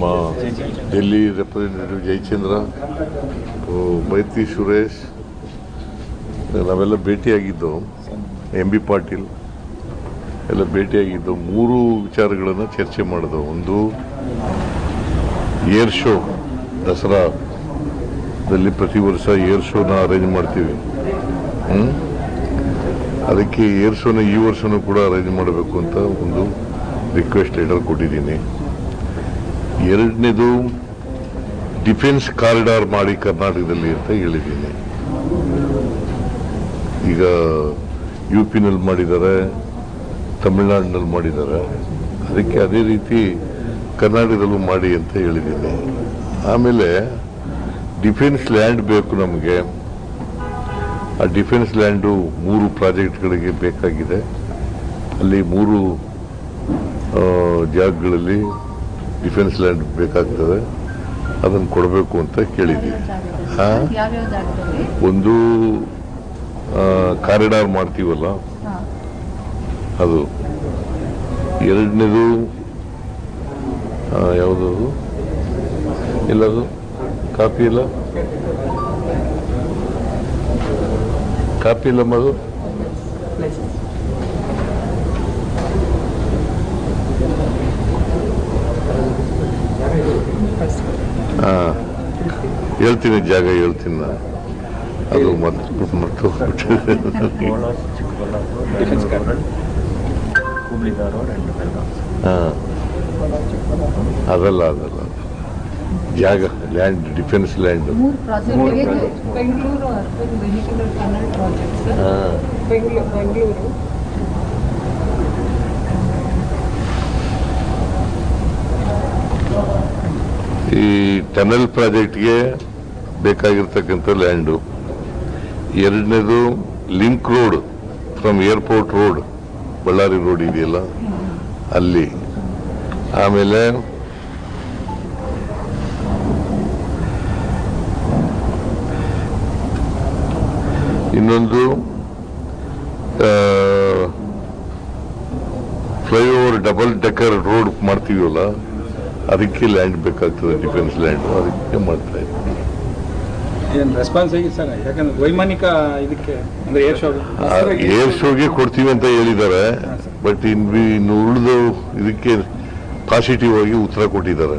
ನಮ್ಮ ಡೆಲ್ಲಿ ರೆಪ್ರೆಸೆಂಟೇಟಿವ್ ಜಯಚಂದ್ರ ಮೈತ್ರಿ ಸುರೇಶ್, ನಾವೆಲ್ಲ ಭೇಟಿಯಾಗಿದ್ದು ಎಂ ಬಿ ಪಾಟೀಲ್ ಎಲ್ಲ ಭೇಟಿಯಾಗಿದ್ದು, ಮೂರು ವಿಚಾರಗಳನ್ನು ಚರ್ಚೆ ಮಾಡಿದವು ಒಂದು ಏರ್ ಶೋ, ದಸರಾದಲ್ಲಿ ಪ್ರತಿ ವರ್ಷ ಏರ್ ಶೋನ ಅರೇಂಜ್ ಮಾಡ್ತೀವಿ? ಅದಕ್ಕೆ ಏರ್ ಶೋನ ಈ ವರ್ಷನೂ ಕೂಡ ಅರೇಂಜ್ ಮಾಡಬೇಕು ಅಂತ ಒಂದು ರಿಕ್ವೆಸ್ಟ್ ಲೆಟರ್ ಕೊಟ್ಟಿದ್ದೀನಿ ಎರಡನೇದು ಡಿಫೆನ್ಸ್ ಕಾರಿಡಾರ್ ಮಾಡಿ ಕರ್ನಾಟಕದಲ್ಲಿ ಅಂತ ಹೇಳಿದ್ದೀನಿ. ಈಗ ಯು ಪಿನಲ್ಲಿ ಮಾಡಿದ್ದಾರೆ, ತಮಿಳ್ನಾಡಿನಲ್ಲಿ ಮಾಡಿದ್ದಾರೆ. ಅದಕ್ಕೆ ಅದೇ ರೀತಿ ಕರ್ನಾಟಕದಲ್ಲೂ ಮಾಡಿ ಅಂತ ಹೇಳಿದ್ದೀನಿ. ಆಮೇಲೆ ಡಿಫೆನ್ಸ್ ಲ್ಯಾಂಡ್ ಬೇಕು ನಮಗೆ. ಆ ಡಿಫೆನ್ಸ್ ಲ್ಯಾಂಡು ಮೂರು ಪ್ರಾಜೆಕ್ಟ್ಗಳಿಗೆ ಬೇಕಾಗಿದೆ. ಅಲ್ಲಿ ಮೂರು ಜಾಗಗಳಲ್ಲಿ ಡಿಫೆನ್ಸ್ ಲ್ಯಾಂಡ್ ಬೇಕಾಗ್ತದೆ. ಅದನ್ನು ಕೊಡಬೇಕು ಅಂತ ಕೇಳಿದ್ದೀವಿ. ಒಂದು ಕಾರಿಡಾರ್ ಮಾಡ್ತೀವಲ್ಲ. ಅದು. ಎರಡನೇದು ಯಾವುದು ಎಲ್ಲದು ಕಾಪಿ ಇಲ್ಲ? ಕಾಪಿ ಇಲ್ಲ ಮದು ಹಾ. ಹೇಳ್ತೀನಿ ಜಾಗ ಹೇಳ್ತೀನಿ ನಾನು. ಅದು ಮತ್ತು ಮತ್ತೆ ಅದೆಲ್ಲ ಅದೆಲ್ಲ. ಜಾಗ ಲ್ಯಾಂಡ್ ಡಿಫೆನ್ಸ್ ಲ್ಯಾಂಡ್. ಬೆಂಗಳೂರು ಹಾ. ಬೆಂಗಳೂರು. ಈ ಟನಲ್ ಪ್ರಾಜೆಕ್ಟ್ಗೆ ಬೇಕಾಗಿರ್ತಕ್ಕಂಥ ಲ್ಯಾಂಡು. ಎರಡನೇದು link road, from airport road, Ballari road ಇದೆಯಲ್ಲ, ಅಲ್ಲಿ. ಆಮೇಲೆ ಇನ್ನೊಂದು ಫ್ಲೈಓವರ್ ಡಬಲ್ ಡೆಕರ್ ರೋಡ್ ಮಾಡ್ತೀವಲ್ಲ ಅದಕ್ಕೆ ಲ್ಯಾಂಡ್ ಬೇಕಾಗ್ತದೆ ಡಿಫೆನ್ಸ್ ಲ್ಯಾಂಡ್ ಅದಕ್ಕೆ ಮಾಡ್ತಾ ಇದ್ದೀವಿ ಏನು ರೆಸ್ಪಾನ್ಸ್ ಹೇಗೆ ಸರ್? ಯಾಕಂದ್ರೆ ವೈಮಾನಿಕ ಇದಕ್ಕೆ ಅಂದ್ರೆ ಏರ್ ಶೋ ಏರ್ ಶೋಗೆ ಕೊಡ್ತೀವಿ ಅಂತ ಹೇಳಿದ್ದಾರೆ. ಬಟ್ ಇನ್ ಇನ್ನು ಉಳಿದು ಇದಕ್ಕೆ ಪಾಸಿಟಿವ್ ಆಗಿ ಉತ್ತರ ಕೊಟ್ಟಿದ್ದಾರೆ.